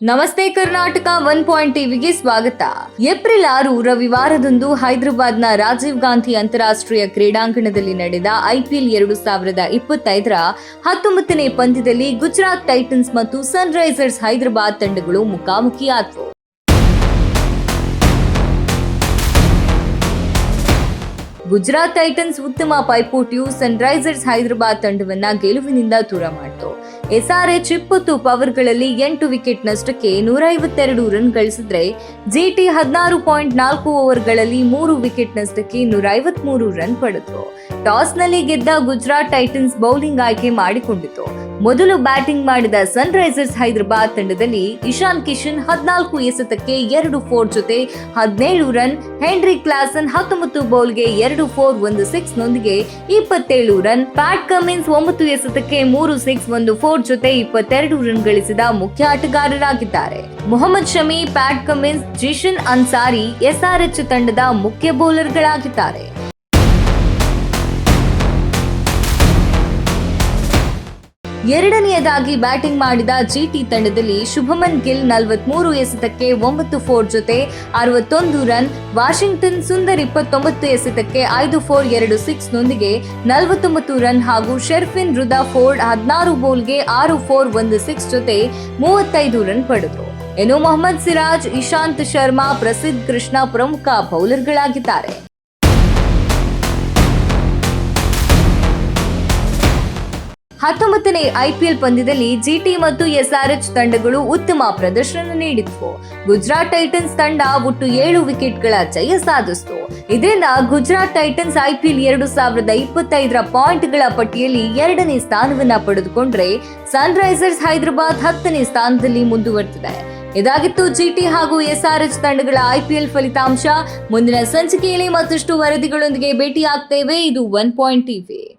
ನಮಸ್ತೆ Karnataka one point ಟಿವಿಗೆ ಸ್ವಾಗತ. ಏಪ್ರಿಲ್ ಆರು ರವಿವಾರದಂದು ಹೈದರಾಬಾದ್ನ ರಾಜೀವ್ ಗಾಂಧಿ ಅಂತಾರಾಷ್ಟ್ರೀಯ ಕ್ರೀಡಾಂಗಣದಲ್ಲಿ ನಡೆದ ಐಪಿಎಲ್ ಎರಡು ಸಾವಿರದ ಇಪ್ಪತ್ತೈದರ ಹತ್ತೊಂಬತ್ತನೇ ಪಂದ್ಯದಲ್ಲಿ ಗುಜರಾತ್ ಟೈಟನ್ಸ್ ಮತ್ತು ಸನ್ರೈಸರ್ಸ್ ಹೈದರಾಬಾದ್ ತಂಡಗಳು ಮುಖಾಮುಖಿಯಾದವು. ಗುಜರಾತ್ ಟೈಟನ್ಸ್ ಉತ್ತಮ ಪೈಪೋಟಿಯು ಸನ್ರೈಸರ್ಸ್ ಹೈದರಾಬಾದ್ ತಂಡವನ್ನ ಗೆಲುವಿನಿಂದ ದೂರ ಮಾಡಿತು. ಎಸ್ಆರ್ಎಚ್ ಇಪ್ಪತ್ತು ಪವರ್ಗಳಲ್ಲಿ ಎಂಟು ವಿಕೆಟ್ ನಷ್ಟಕ್ಕೆ ನೂರ ಐವತ್ತೆರಡು ರನ್ ಗಳಿಸಿದ್ರೆ ಜಿಟಿ ಹದಿನಾರು ಪಾಯಿಂಟ್ ನಾಲ್ಕು ಓವರ್ಗಳಲ್ಲಿ ಮೂರು ವಿಕೆಟ್ ನಷ್ಟಕ್ಕೆ ನೂರ ಐವತ್ಮೂರು ರನ್ ಪಡೆದ್ರು. ಟಾಸ್ನಲ್ಲಿ ಗೆದ್ದ ಗುಜರಾತ್ ಟೈಟನ್ಸ್ ಬೌಲಿಂಗ್ ಆಯ್ಕೆ ಮಾಡಿಕೊಂಡಿತು. ಮೊದಲು ಬ್ಯಾಟಿಂಗ್ ಮಾಡಿದ ಸನ್ರೈಸರ್ಸ್ ಹೈದರಾಬಾದ್ ತಂಡದಲ್ಲಿ ಇಶಾನ್ ಕಿಶನ್ ಹದಿನಾಲ್ಕು ಎಸೆತಕ್ಕೆ ಎರಡು ಫೋರ್ ಜೊತೆ ಹದಿನೇಳು ರನ್ ಹೆನ್ರಿ ಕ್ಲಾಸನ್ ಹತ್ತೊಂಬತ್ತು ಬೌಲ್ಗೆ ಎರಡು ಫೋರ್ ಒಂದು ಸಿಕ್ಸ್ ನೊಂದಿಗೆ ಇಪ್ಪತ್ತೇಳು ರನ್, ಪ್ಯಾಟ್ ಕಮಿನ್ಸ್ ಒಂಬತ್ತು ಎಸೆತಕ್ಕೆ ಮೂರು ಸಿಕ್ಸ್ ಒಂದು ಫೋರ್ ಜೊತೆ ಇಪ್ಪತ್ತೆರಡು ರನ್ ಗಳಿಸಿದ ಮುಖ್ಯ ಆಟಗಾರರಾಗಿದ್ದಾರೆ. Mohammed Shami, Pat Cummins Zeeshan Ansari, SRH ತಂಡದ ಮುಖ್ಯ ಬೌಲರ್ಗಳಾಗಿದ್ದಾರೆ. ಎರಡನೆಯದಾಗಿ ಬ್ಯಾಟಿಂಗ್ ಮಾಡಿದ ಜಿಟಿ ತಂಡದಲ್ಲಿ ಶುಭಮನ್ ಗಿಲ್ ನಲವತ್ಮೂರು ಎಸೆತಕ್ಕೆ ಒಂಬತ್ತು ಫೋರ್ ಜೊತೆ ಅರವತ್ತೊಂದು ರನ್, ವಾಷಿಂಗ್ಟನ್ ಸುಂದರ್ ಇಪ್ಪತ್ತೊಂಬತ್ತು ಎಸೆತಕ್ಕೆ ಐದು ಫೋರ್ ಎರಡು ಸಿಕ್ಸ್ ನೊಂದಿಗೆ ನಲವತ್ತೊಂಬತ್ತು ರನ್ ಹಾಗೂ ಶೆರ್ಫಿನ್ ರುದಾ ಫೋರ್ಡ್ ಹದಿನಾರು ಬೋಲ್ಗೆ ಆರು ಫೋರ್ ಒಂದು ಸಿಕ್ಸ್ ಜೊತೆ ಮೂವತ್ತೈದು ರನ್ ಪಡೆದರು. ಇನ್ನು ಮೊಹಮ್ಮದ್ ಸಿರಾಜ್, ಇಶಾಂತ್ ಶರ್ಮಾ, ಪ್ರಸಿದ್ಧ ಕೃಷ್ಣ ಪ್ರಮುಖ ಬೌಲರ್ಗಳಾಗಿದ್ದಾರೆ. ಹತ್ತೊಂಬತ್ತನೇ ಐಪಿಎಲ್ ಪಂದ್ಯದಲ್ಲಿ ಜಿಟಿ ಮತ್ತು ಎಸ್ಆರ್ಎಚ್ ತಂಡಗಳು ಉತ್ತಮ ಪ್ರದರ್ಶನ ನೀಡಿತ್ತು ಗುಜರಾತ್ ಟೈಟನ್ಸ್ ತಂಡ ಒಟ್ಟು ಏಳು ವಿಕೆಟ್ಗಳ ಜಯ ಸಾಧಿಸಿತು. ಇದರಿಂದ ಗುಜರಾತ್ ಟೈಟನ್ಸ್ ಐಪಿಎಲ್ ಎರಡು ಸಾವಿರದ ಇಪ್ಪತ್ತೈದರ ಪಾಯಿಂಟ್ಗಳ ಪಟ್ಟಿಯಲ್ಲಿ ಎರಡನೇ ಸ್ಥಾನವನ್ನ ಪಡೆದುಕೊಂಡ್ರೆ ಸನ್ರೈಸರ್ಸ್ ಹೈದರಾಬಾದ್ ಹತ್ತನೇ ಸ್ಥಾನದಲ್ಲಿ ಮುಂದುವರೆದಿದೆ. ಇದಾಗಿತ್ತು ಜಿಟಿ ಹಾಗೂ ಎಸ್ಆರ್ಎಚ್ ತಂಡಗಳ ಐಪಿಎಲ್ ಫಲಿತಾಂಶ. ಮುಂದಿನ ಸಂಚಿಕೆಯಲ್ಲಿ ಮತ್ತಷ್ಟು ವರದಿಗಳೊಂದಿಗೆ ಭೇಟಿಯಾಗ್ತೇವೆ. ಇದು ಒನ್ ಪಾಯಿಂಟ್ ಟಿವಿ.